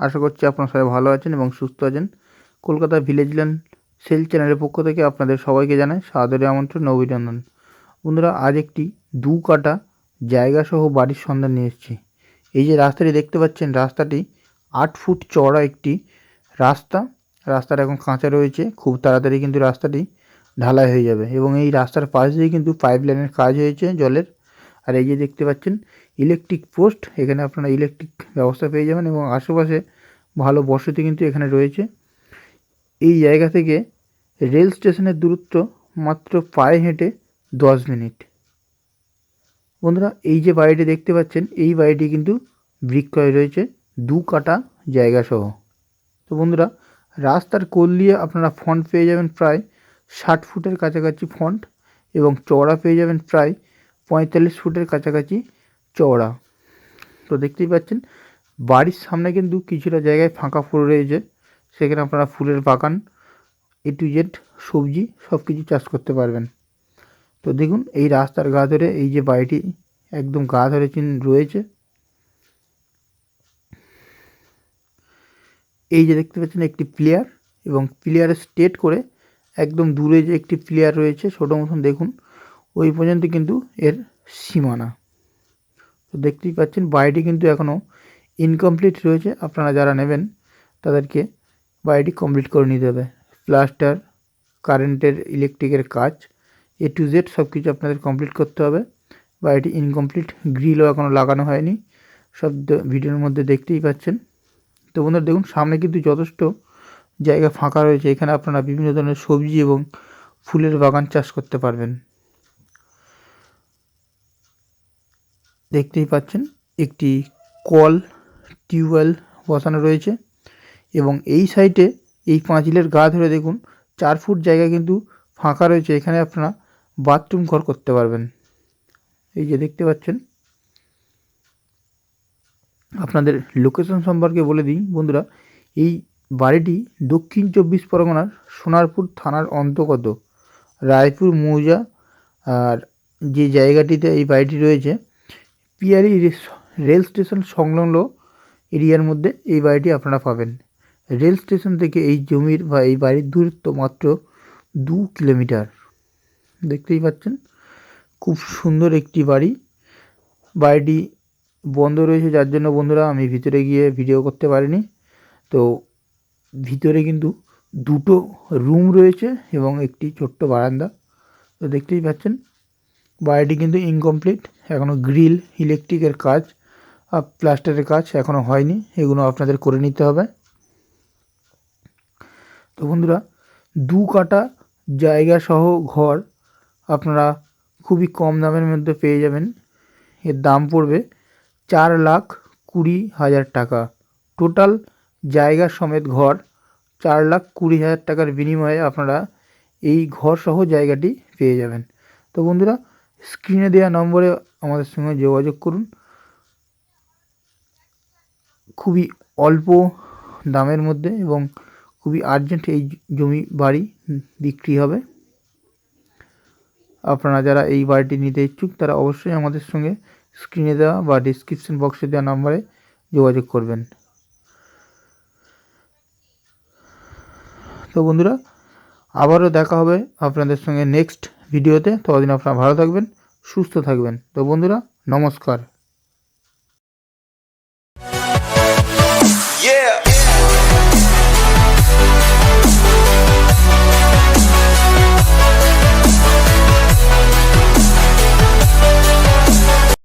আশা করছি আপনারা সবাই ভালো আছেন এবং সুস্থ আছেন। কলকাতা ভিলেজ ল্যান্ড সেল চ্যানেলের পক্ষ থেকে আপনাদের সবাইকে জানাই সাদরে আমন্ত্রণ, অভিনন্দন। বন্ধুরা, আজ একটি দু কাটা জায়গা সহ বাড়ির সন্ধান নিয়ে এসেছি। এই যে রাস্তাটি দেখতে পাচ্ছেন, রাস্তাটি আট ফুট চওড়া একটি রাস্তা। রাস্তাটা এখন কাঁচা রয়েছে, খুব তাড়াতাড়ি কিন্তু রাস্তাটি ঢালাই হয়ে যাবে এবং এই রাস্তার পাশ দিয়ে কিন্তু পাইপ লাইনের কাজ হয়েছে, জলের আর এই যে দেখতে পাচ্ছেন ইলেকট্রিক পোস্ট এখানে আপনারা ইলেকট্রিক ব্যবস্থা পেয়ে যাবেন এবং আশেপাশে ভালো বসতি কিন্তু এখানে রয়েছে। এই জায়গা থেকে রেল স্টেশনের দূরত্ব মাত্র পায়ে হেঁটে দশ মিনিট। বন্ধুরা, এই যে বাড়িটি দেখতে পাচ্ছেন, এই বাড়িটি কিন্তু বৃক্ষয় রয়েছে, দু কাটা জায়গা সহ। তো বন্ধুরা, রাস্তার কোল দিয়ে আপনারা ফন্ট পেয়ে যাবেন প্রায় ষাট ফুটের কাছাকাছি ফন্ট এবং চওড়া পেয়ে যাবেন প্রায় পঁয়তাল্লিশ ফুটের কাছাকাছি চওড়া। তো দেখতেই পাচ্ছেন, বাড়ির সামনে কিন্তু কিছুটা জায়গায় ফাঁকা ফুল রয়েছে। সেখানে আপনারা ফুলের বাগান এ টু জেড সবজি সব কিছু চাষ করতে পারবেন। তো দেখুন, এই রাস্তার গা ধরে এই যে বাড়িটি, একদম গা ধরে রয়েছে। এই যে দেখতে পাচ্ছেন একটি প্লেয়ার এবং প্লেয়ারে স্টেট করে একদম দূরে যে একটি প্লেয়ার রয়েছে ছোটো মতন দেখুন। ওই পর্যন্ত কিন্তু এর সীমানা। তো দেখতেই পাচ্ছেন, বাড়িটি কিন্তু এখনও ইনকমপ্লিট রয়েছে। আপনারা যারা নেবেন, তাদেরকে বাড়িটি কমপ্লিট করে নিতে হবে। প্লাস্টার কারেন্টের ইলেকট্রিকের কাজ এ টু জেড সব কিছু আপনাদের কমপ্লিট করতে হবে। বাড়িটি ইনকমপ্লিট গ্রিলও এখনও লাগানো হয়নি। সব ভিডিওর মধ্যে দেখতেই পাচ্ছেন। তো বন্ধুরা, দেখুন, সামনে কিন্তু যথেষ্ট জায়গা ফাঁকা রয়েছে। এখানে আপনারা বিভিন্ন ধরনের সবজি এবং ফুলের বাগান চাষ করতে পারবেন। দেখতেই পাচ্ছেন, একটি কল টিউবওয়েল বসানো রয়েছে এবং এই সাইডে এই পাঁচিলের গা ধরে দেখুন, চার ফুট জায়গা কিন্তু ফাঁকা রয়েছে, এখানে আপনারা বাথরুম ঘর করতে পারবেন। এই যে দেখতে পাচ্ছেন, আপনাদের লোকেশন সম্পর্কে বলে দিই, বন্ধুরা, এই বাড়িটি দক্ষিণ চব্বিশ পরগনার সোনারপুর থানার অন্তর্গত, রায়পুর, মৌজা, আর যে জায়গাটিতে এই বাড়িটি রয়েছে পিয়ারি রেল স্টেশন সংলগ্ন এরিয়ার মধ্যে এই বাড়িটি আপনারা পাবেন। রেল স্টেশন থেকে এই জমির বা এই বাড়ির দূরত্ব মাত্র দু কিলোমিটার। দেখতেই পাচ্ছেন, খুব সুন্দর একটি বাড়ি। বাড়িটি বন্ধ রয়েছে, যার জন্য বন্ধুরা আমি ভিতরে গিয়ে ভিডিও করতে পারিনি। তো ভিতরে কিন্তু দুটো রুম রয়েছে এবং একটি ছোট্ট বারান্দা। তো দেখতেই পাচ্ছেন বাড়িটি কিন্তু ইনকমপ্লিট এখনও গ্রিল ইলেকট্রিকের কাজ আর প্লাস্টারের কাজ এখনও হয়নি, এগুলো আপনাদের করে নিতে হবে। তো বন্ধুরা, দু কাটা জায়গা সহ ঘর আপনারা খুবই কম দামের মধ্যে পেয়ে যাবেন। এর দাম পড়বে চার লাখ কুড়ি হাজার টাকা। টোটাল জায়গা সমেত ঘর চার লাখ কুড়ি হাজার টাকার বিনিময়ে আপনারা এই ঘর সহ জায়গাটি পেয়ে যাবেন। তো বন্ধুরা স্ক্রিনে দেওয়া নম্বরে আমাদের সঙ্গে যোগাযোগ করুন। খুবই অল্প দামের মধ্যে এবং খুবই আর্জেন্ট এই জমি বাড়ি বিক্রি হবে। আপনারা যারা এই বাড়িটি নিতে ইচ্ছুক, তারা অবশ্যই আমাদের সঙ্গে স্ক্রিনে দেওয়া বা ডিসক্রিপশন বক্সে দেওয়া নম্বরে যোগাযোগ করবেন। তো বন্ধুরা, আবারও দেখা হবে আপনাদের সঙ্গে নেক্সট ভিডিওতে ততদিন আপনারা ভালো থাকবেন সুস্থ থাকবেন তো বন্ধুরা নমস্কার Yeah!